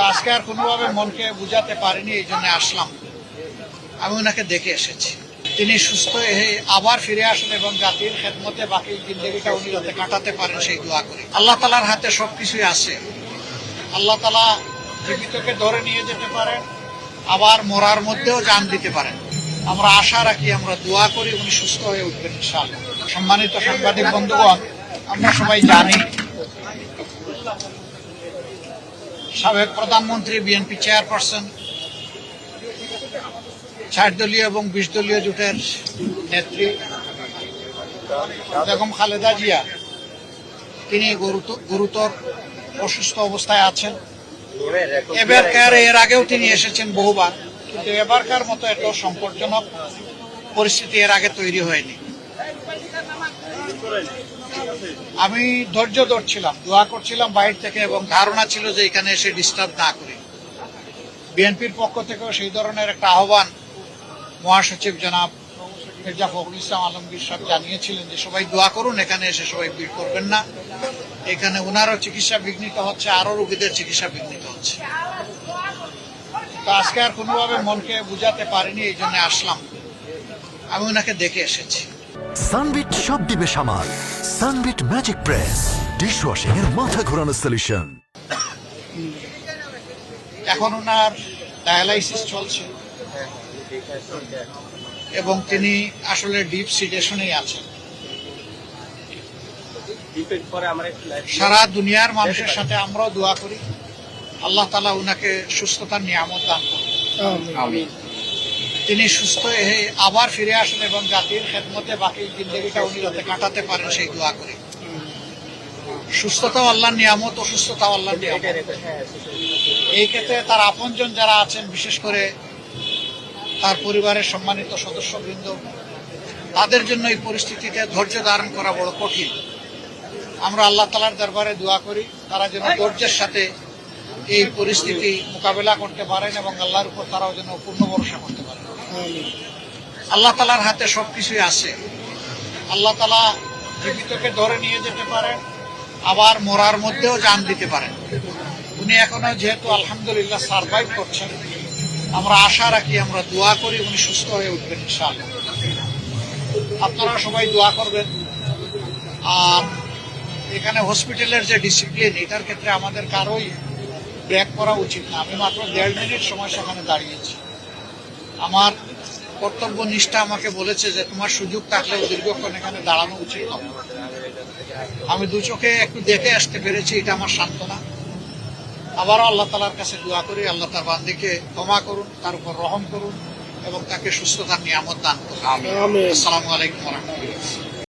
তো আজকে আর কোনোভাবে মনকে বুঝাতে পারিনি, এই জন্য আসলাম। আমি ওনাকে দেখে এসেছি। তিনি সুস্থ হয়ে আবার ফিরে আসুন এবং জাতির খেদমতে বাকি জিন্দগিটা উনি যাতে কাটাতে পারেন, সেই দোয়া করি। আল্লাহ তালার হাতে সবকিছুই আছে। আল্লাহ তালা জীবিতকে ধরে নিয়ে যেতে পারেন, আবার মরার মধ্যেও জান দিতে পারেন। আমরা আশা রাখি, আমরা দোয়া করি, উনি সুস্থ হয়ে উঠবেন, ইনশাআল্লাহ। সম্মানিত সাংবাদিক বন্ধুগণ, আমরা সবাই জানি সাবেক প্রধানমন্ত্রী, বিএনপি চেয়ারপারসন, ষাট দলীয় এবং বিশ দলীয় জোটের নেত্রী বেগম খালেদা জিয়া। তিনি গুরুত- গুরুতর অসুস্থ অবস্থায় আছেন। এবারকার, এর আগেও তিনি এসেছেন বহুবার। কিন্তু এবারকার মতো এত সংকটজনক পরিস্থিতি এর আগে তৈরি হয়নি। আমি ধৈর্য ধরছিলাম, দোয়া করছিলাম বাইরে থেকে এবং ধারণা ছিল যে এখানে এসে ডিস্টার্ব না করি। বিএনপির পক্ষ থেকেও সেই ধরনের একটা আহ্বান মহাসচিব জনাব মির্জা ফখরুল ইসলাম আলমগীর সাহেব জানিয়েছিলেন যে সবাই দোয়া করুন, এখানে এসে সবাই ভিড় করবেন না। এখানে ওনারও চিকিৎসা বিঘ্নিত হচ্ছে আরও রোগীদের চিকিৎসা বিঘ্নিত হচ্ছে। তো আজকে আর কোনোভাবে মনকে বুঝাতে পারিনি, এই জন্য আসলাম। আমি ওনাকে দেখে এসেছি। সানবিট সব দিবে সামাল। সানবিট ম্যাজিক প্রেস ডিশওয়াশিং এর মাথা ঘোরানো সলিউশন এখন ওনার ডায়ালাইসিস চলছে। এবং তিনি আসলে ডিপ সিডেশনেই আছেন। সারা দুনিয়ার মানুষের সাথে আমরাও দোয়া করি। আল্লাহ তালা উনাকে সুস্থতার নিয়ামত দান করুন। তিনি সুস্থ হয়ে আবার ফিরে আসুন এবং জাতির খেদমতে বাকি জিন্দগিটা উনি যাতে কাটাতে পারেন, সেই দোয়া করি। সুস্থতাও আল্লাহর নিয়ামত, অসুস্থতাও আল্লাহর নিয়ামত। এই ক্ষেত্রে তার আপনজন যারা আছেন, বিশেষ করে তার পরিবারের সম্মানিত সদস্যবৃন্দ, তাদের জন্য এই পরিস্থিতিতে ধৈর্য ধারণ করা বড় কঠিন। আমরা আল্লাহ তালার দরবারে দোয়া করি, তারা যেন ধৈর্যের সাথে এই পরিস্থিতি মোকাবেলা করতে পারেন এবং আল্লাহর উপর তারাও যেন পূর্ণ ভরসা করতে পারেন আল্লাহ তালার হাতে সবকিছুই আছে। আল্লাহ তালা জীবিতকে ধরে নিয়ে যেতে পারেন, আবার মরার মধ্যেও জান দিতে পারেন। উনি এখনও যেহেতু আলহামদুলিল্লাহ সার্ভাইভ করছেন, আমরা আশা রাখি, আমরা দোয়া করি উনি সুস্থ হয়ে উঠবেন ইনশাআল্লাহ। আপনারা সবাই দোয়া করবেন। আর এখানে হসপিটালের যে ডিসিপ্লিন এটার ক্ষেত্রে আমাদের কারোই ব্যাক করা উচিত না। আমি মাত্র দেড় মিনিট সময় সেখানে দাঁড়িয়েছি। আমার কর্তব্য নিষ্ঠা আমাকে বলেছে যে তোমার সুযোগ থাকলেও দীর্ঘক্ষণ এখানে দাঁড়ানো উচিত। আমি দু চোখে একটু দেখে আসতে পেরেছি এটা আমার সান্ত্বনা। আবারও আল্লাহ তালার কাছে দোয়া করি আল্লাহ তার বান্দিকে ক্ষমা করুন তার উপর রহম করুন এবং তাকে সুস্থতার নিয়ামত দান করুন। আসসালামু আলাইকুম রহমতুল্লাহ।